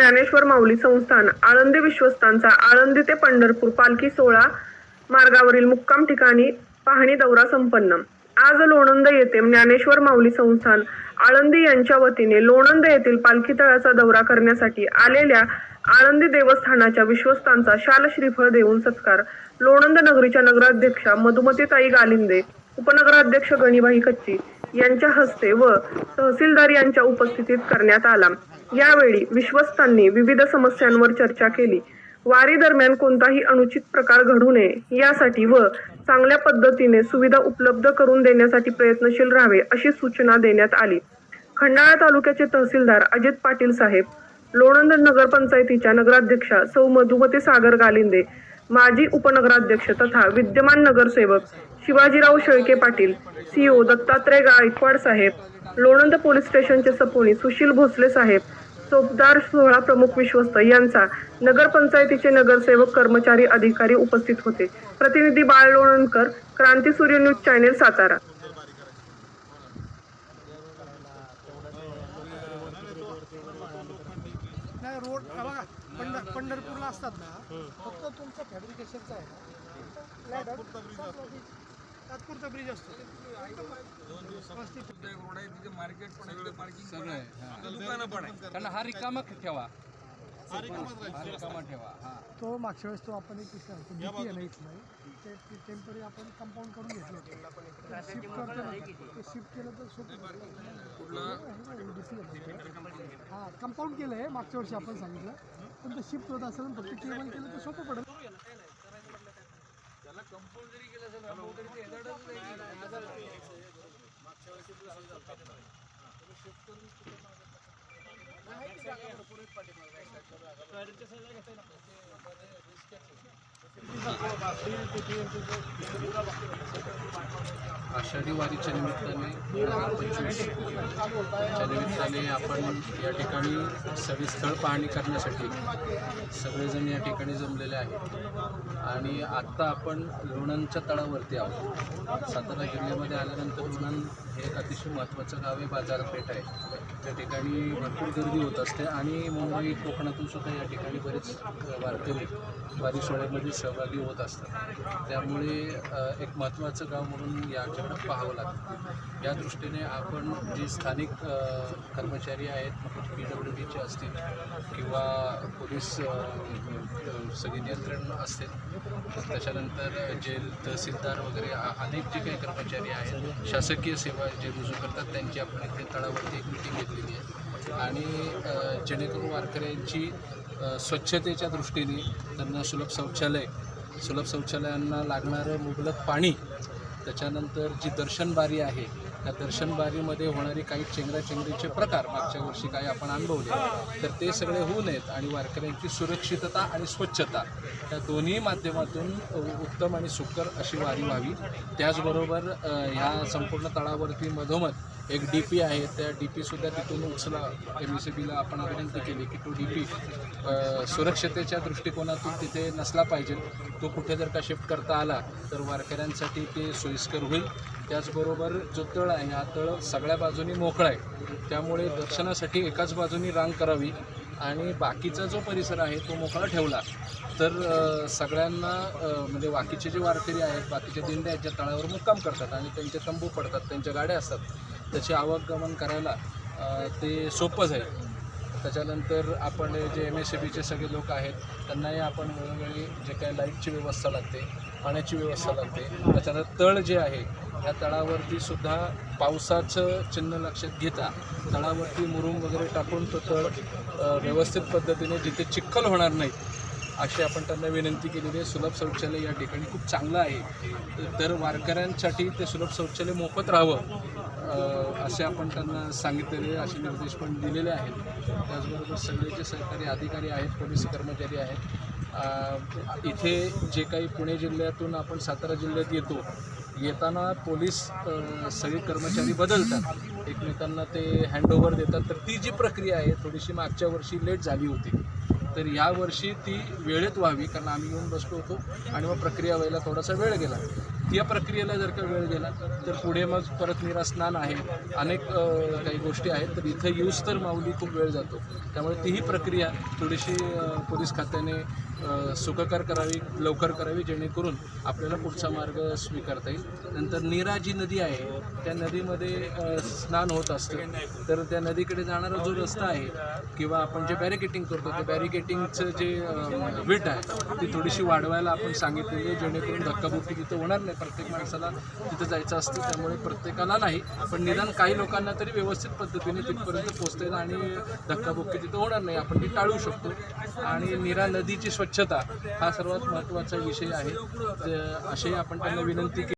ज्ञानेश्वर माऊली संस्थान आळंदी विश्वस्तांचा आळंदी ते पंढरपूर पालखी सोहळा मार्गावरील मुक्काम ठिकाणी पाहणी दौरा संपन्न. आज लोणंद येथे ज्ञानेश्वर माऊली संस्थान आळंदी यांच्या वतीने लोणंद येथील पालखी तळाचा दौरा करण्यासाठी आलेल्या आळंदी देवस्थानाच्या विश्वस्तांचा शाल श्रीफळ देऊन सत्कार. लोणंद नगरीच्या नगराध्यक्षा मधुमतीताई गालिंदे उपनगराध्यक्ष गणिबाई कच्ची यांच्या हस्ते व तहसीलदार यांच्या उपस्थितीत करण्यात आला. यावेळी विश्वस्तांनी विविध समस्यांवर चर्चा केली. वारी दरम्यान कोणताही अनुचित प्रकार घडू नये यासाठी व चांगल्या पद्धतीने सुविधा उपलब्ध करून देण्यासाठी प्रयत्नशील राहावे अशी सूचना देण्यात आली. खंडाळा तालुक्याचे तहसीलदार अजित पाटील साहेब लोणंद नगरपंचायतीच्या नगराध्यक्षा सौ मधुमती सागर गालिंदे माजी उपनगराध्यक्ष तथा विद्यमान नगरसेवक शिवाजीराव शेळके पाटील सीओ दत्तात्रय गायकवाड साहेब लोणंद पोलीस स्टेशनचे सपोनी सुशील भोसले साहेब चोपदार सोहळा प्रमुख विश्वस्त यांचा नगरपंचायतीचे नगरसेवक कर्मचारी अधिकारी उपस्थित होते. प्रतिनिधी बाळ लोणकर क्रांती सूर्य न्यूज चॅनेल सातारा. नाही रोड बघा पंढर पंढरपूरला असतात ना फक्त तुमचं फॅब्रिकेशनचं आहे ना? तात्पुरता ब्रिज असतो. व्यवस्थित. सगळं आहे दुकानं पण आहे कारण हा रिकामा ठेवा. हा रिकामा ठेवा हा. तो मागच्या वेळेस तो आपण एक विषय ते टेंपररी आपण कंपाऊंड करून घेतलं होतं. शिफ्ट करतो ते शिफ्ट केलं तर सोपं हां कंपाऊंड केलं आहे मागच्या वर्षी आपण सांगितलं. पण ते शिफ्ट होत असेल फक्त केबल केलं तर सोपं पडेल. करून आषाढी वारीच्या निमित्ताने पंचवीसच्या निमित्ताने आपण या ठिकाणी सविस्थळ पाहणी करण्यासाठी सगळेजण या ठिकाणी जमलेले आहेत. आणि आत्ता आपण लोणंदच्या तळावरती आहोत. सातारा जिल्ह्यामध्ये आल्यानंतर लोणंद हे एक अतिशय महत्त्वाचं गाव आहे बाजारपेठ आहे. त्या ठिकाणी भरपूर गर्दी होत असते आणि मुंबई कोकणातून सुद्धा या ठिकाणी बरेच वारकरी वारी सोहळ्यामध्ये सहभागी होत असतात. त्यामुळे एक महत्त्वाचं गाव म्हणून याच्याकडं पाहावं लागतं. या दृष्टीने आपण जे स्थानिक कर्मचारी आहेत म्हणजे मग पी डब्ल्यू डीचे असतील किंवा पोलीस सगळे नियंत्रण असतील त्याच्यानंतर जेल तहसीलदार वगैरे अनेक जे काही कर्मचारी आहेत शासकीय सेवा जे रुजू करतात त्यांची आपण इथे तळावरती एक मिटिंग घेतलेली आहे. आणि जेणेकरून वारकऱ्यांची स्वच्छतेच्या दृष्टीने त्यांना सुलभ शौचालय सुलभ शौचालयांना लागणारं मुबलक पाणी त्याच्यानंतर जी दर्शनबारी आहे त्या दर्शनबारीमध्ये होणारे काही चेंगराचेंगरीचे प्रकार मागच्या वर्षी काही आपण अनुभवले तर ते सगळे होऊ नयेत आणि वारकऱ्यांची सुरक्षितता आणि स्वच्छता या दोन्ही माध्यमातून उत्तम आणि सुकर अशी वारी व्हावी. त्याचबरोबर ह्या संपूर्ण तळावरती मधोमध एक डी पी आहे त्या डी पीसुद्धा तिथून उचला. एम सी बीला आपण विनंती केली की तो डी पी सुरक्षतेच्या दृष्टिकोनातून तिथे नसला पाहिजे. तो कुठे जर का शिफ्ट करता आला तर वारकऱ्यांसाठी ते सोयीस्कर होईल. त्याचबरोबर जो तळ आहे हा तळ सगळ्या बाजूनी मोकळा आहे. त्यामुळे दर्शनासाठी एकाच बाजूनी रांग करावी आणि बाकीचा जो परिसर आहे तो मोकळा ठेवला. तर सगळ्यांना म्हणजे बाकीचे जे वारकरी आहेत बाकीचे दिंडे आहेत ज्या तळावर मुक्काम करतात आणि त्यांचे तंबू पडतात त्यांच्या गाड्या असतात त्याचे आवागमन करायला ते सोपं जाईल. त्याच्यानंतर आपण जे एम एस सी बीचे सगळे लोक आहेत त्यांनाही आपण वेळोवेळी जे काही लाईटची व्यवस्था लागते पाण्याची व्यवस्था लागते त्याच्यानंतर तळ जे आहे या तळावरती सुद्धा पावसाचं चिन्ह लक्षात घेता तळावरती मुरुम वगैरे टाकून तो तळ व्यवस्थित पद्धतीने जिथे चिखल होणार नाही अशी आपण त्यांना विनंती केलेली आहे. सुलभ शौचालय या ठिकाणी खूप चांगलं आहे. तर वारकऱ्यांसाठी ते सुलभ शौचालय मोफत राहावं असे आपण त्यांना सांगितलेले असे निर्देश पण दिलेले आहेत. त्याचबरोबर सगळे जे सरकारी अधिकारी आहेत पोलीस कर्मचारी आहेत. इथे जे काही पुणे जिल्ह्यातून आपण सातारा जिल्ह्यात येतो येताना पोलीस सगळे कर्मचारी बदलतात. एकमेकांना ते हँडओव्हर देतात. तर ती जी प्रक्रिया आहे थोडीशी मागच्या वर्षी लेट झाली होती. तर यावर्षी ती वेळेत व्हावी कारण आम्ही येऊन बसलो होतो आणि मग प्रक्रिया व्हायला थोडासा वेळ गेला. या प्रक्रियेला जर का वेळ गेला तर पुढे मग परत निरास्नान आहे. अनेक काही गोष्टी आहेत तर इथं यूज तर माऊली खूप वेळ जातो. त्यामुळे तीही प्रक्रिया थोडीशी पोलीस खात्याने सुखकर करावी लवकर करावी जेणेकरून आपल्याला पुढचा मार्ग स्वीकारता येईल. नंतर नीरा जी नदी आहे त्या नदीमध्ये स्नान होत असतं. तर त्या नदीकडे जाणारा जो रस्ता आहे किंवा आपण जे बॅरिकेटिंग करतो ते बॅरिकेटिंगचं जे विट आहे ती थोडीशी वाढवायला आपण सांगितलेली आहे जेणेकरून धक्काबुक्की तिथं होणार नाही. प्रत्येक माणसाला तिथं जायचं असतं त्यामुळे प्रत्येकाला नाही पण निदान काही लोकांना तरी व्यवस्थित पद्धतीने तिथपर्यंत पोहोचतील येईल आणि धक्काबुक्की तिथं होणार नाही आपण ती टाळू शकतो. आणि नीरा नदीची स्वच्छता हा सर्वात महत्त्वाचा विषय आहे. ते- असे आपण त्यांना विनंती केली